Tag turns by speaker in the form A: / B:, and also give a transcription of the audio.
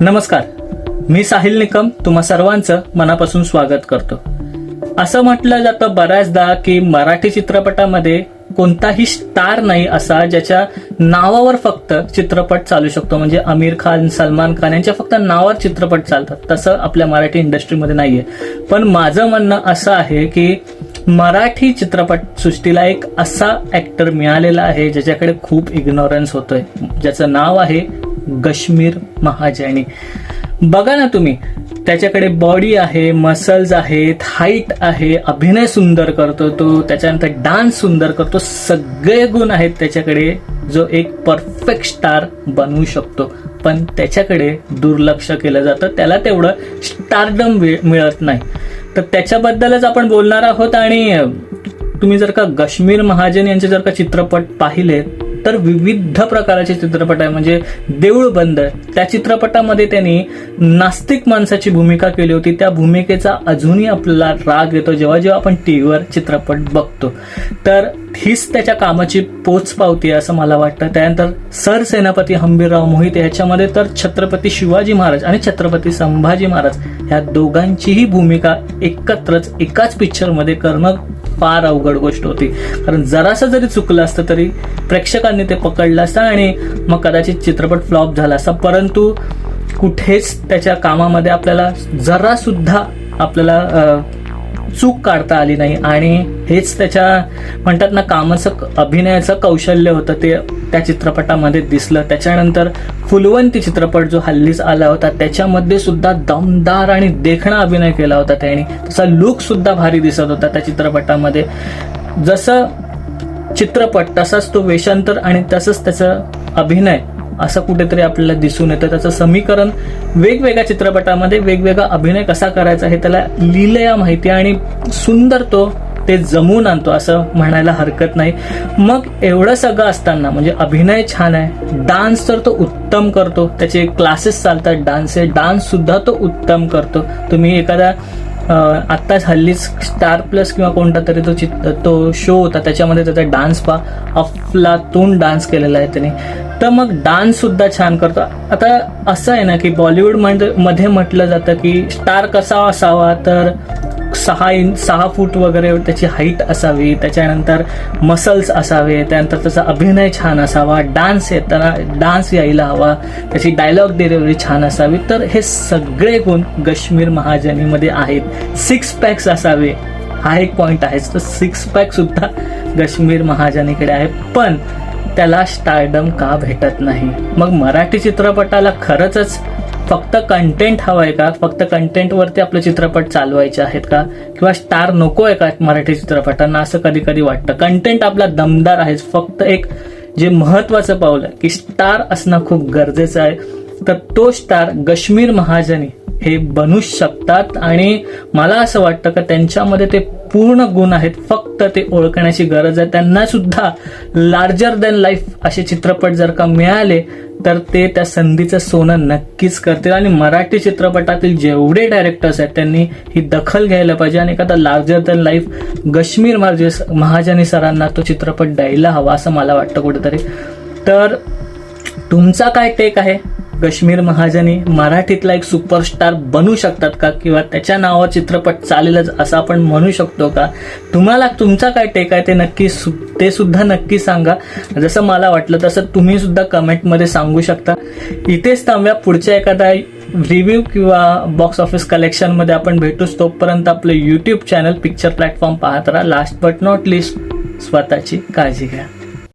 A: नमस्कार. मी साहिल निकम तुम्हा सर्वांचं मनापासून स्वागत करतो. असं म्हटलं जातं बऱ्याचदा की मराठी चित्रपटामध्ये कोणताही स्टार नाही असा ज्याच्या नावावर फक्त चित्रपट चालू शकतो. म्हणजे आमिर खान सलमान खान यांच्या फक्त नावावर चित्रपट चालतात. तसं आपल्या मराठी इंडस्ट्रीमध्ये नाहीये. पण माझं म्हणणं असं आहे की मराठी चित्रपट सृष्टीला एक असा ऍक्टर मिळालेला आहे ज्याच्याकडे खूप इग्नोरन्स होतोय. ज्याचं नाव आहे गश्मीर महाजनी. बघा ना तुम्ही त्याच्याकडे बॉडी आहे मसल्स आहेत हाईट आहे अभिनय सुंदर करतो तो त्याच्यानंतर डान्स सुंदर करतो सगळे गुण आहेत त्याच्याकडे जो एक परफेक्ट स्टार बनवू शकतो. पण त्याच्याकडे दुर्लक्ष केलं जातं त्याला तेवढं स्टारडम मिळत नाही. तर त्याच्याबद्दलच आपण बोलणार आहोत आणि तुम्ही जर का गश्मीर महाजन यांचे जर का चित्रपट पाहिले तर विविध प्रकारचे चित्रपट आहे. म्हणजे देऊळ बंद त्या चित्रपटामध्ये त्यांनी नास्तिक माणसाची भूमिका केली होती. त्या भूमिकेचा अजूनही आपल्याला राग येतो. जेव्हा जेव्हा आपण टी व्हीवर चित्रपट बघतो. तर हीच त्याच्या कामाची पोच पावती आहे असं मला वाटतं. त्यानंतर सरसेनापती हंबीरराव मोहिते ह्याच्यामध्ये तर छत्रपती शिवाजी महाराज आणि छत्रपती संभाजी महाराज ह्या दोघांचीही भूमिका एकत्रच एकाच पिक्चरमध्ये करणं फार अवघड गोष्ट होती. कारण जरासं जरी चुकलं असतं तरी प्रेक्षकांनी ते पकडलं असतं आणि मग कदाचित चित्रपट फ्लॉप झाला असता. परंतु कुठेच त्याच्या कामामध्ये आपल्याला जरासुद्धा आपल्याला चूक काढता आली नाही. आणि हेच त्याच्या म्हणतात ना कामाचं अभिनयाचं कौशल्य होतं ते त्या चित्रपटामध्ये दिसलं. त्याच्यानंतर फुलवंती चित्रपट जो हल्लीच आला होता त्याच्यामध्ये सुद्धा दमदार आणि देखणा अभिनय केला होता त्याने. तसा लुक सुद्धा भारी दिसत होता त्या चित्रपटामध्ये. जसं चित्रपट तसाच तो वेषांतर आणि तसंच त्याचा अभिनय असं कुठेतरी आपल्याला दिसून येतं. त्याचं समीकरण वेगवेगळ्या चित्रपटामध्ये वेगवेगळा अभिनय कसा करायचा हे त्याला लिहिलंय माहिती आणि सुंदर तो ते जमून आणतो असं म्हणायला हरकत नाही. मग एवढं सगळं असताना म्हणजे अभिनय छान आहे डान्स तर तो उत्तम करतो त्याचे क्लासेस चालतात डान्सचे डान्ससुद्धा तो उत्तम करतो. तुम्ही एखादा आत्ताच हल्लीच स्टार प्लस किंवा कोणता तरी तो चित तो शो होता त्याच्यामध्ये त्याचा डान्स पा अफलातून डान्स केलेला आहे त्याने. तर मग डान्स सुद्धा छान करतो. आता असं आहे ना की बॉलिवूडमध्ये म्हटलं जातं की स्टार कसा असावा तर सहा इंच सहा फूट वगैरे त्याची हाईट असावी त्याच्यानंतर मसल्स असावे त्यानंतर त्याचा अभिनय छान असावा डान्स येताना डान्स यायला हवा त्याची डायलॉग डिलिव्हरी छान असावी. तर हे सगळे गुण कश्मीर महाजनीमध्ये आहेत. सिक्स पॅक्स असावे. हा एक पॉईंट आहेच तर सिक्स पॅक सुद्धा महाजनीकडे आहे पण त्याला स्टारडम का भेटत नाही? मग मराठी चित्रपटाला खरंच फक्त कंटेंट हवंय का? फक्त कंटेंटवरती आपले चित्रपट चालवायचे आहेत का? किंवा स्टार नको आहे का मराठी चित्रपटांना? असं कधी कधी वाटतं. कंटेंट आपला दमदार आहे. फक्त एक जे महत्वाचं पाऊल आहे की स्टार असणं खूप गरजेचं आहे. तर तो स्टार गश्मीर महाजनी हे बनू शकतात आणि मला असं वाटतं का त्यांच्यामध्ये ते पूर्ण गुण आहेत. फक्त ते ओळखण्याची गरज आहे. त्यांना सुद्धा लार्जर दॅन लाईफ असे चित्रपट जर का मिळाले तर ते त्या संधीचं सोनं नक्कीच करतील. आणि मराठी चित्रपटातील जेवढे डायरेक्टर्स आहेत त्यांनी ही दखल घ्यायला पाहिजे. आणि एखादा लार्जर दॅन लाईफ गश्मीर महाज महाजनी सरांना तो चित्रपट द्यायला हवा असं मला वाटतं कुठेतरी. तर तुमचा काय टेक आहे? कश्मीर महाजनी मराठीतला एक सुपरस्टार बनू शकतात का? किंवा त्याच्या नावावर चित्रपट चालेलच असं आपण म्हणू शकतो का? तुम्हाला तुमचा काय टेक आहे ते नक्की सु- ते सुद्धा नक्की सांगा. जसं मला वाटलं तसं तुम्ही सुद्धा कमेंटमध्ये सांगू शकता. इथेच थांबव्या पुढच्या एखादा रिव्ह्यू किंवा बॉक्स ऑफिस कलेक्शनमध्ये आपण भेटूच. तोपर्यंत आपलं यूट्यूब चॅनल पिक्चर प्लॅटफॉर्म पाहत राहा. लास्ट बट नॉट लिस्ट स्वतःची काळजी घ्या.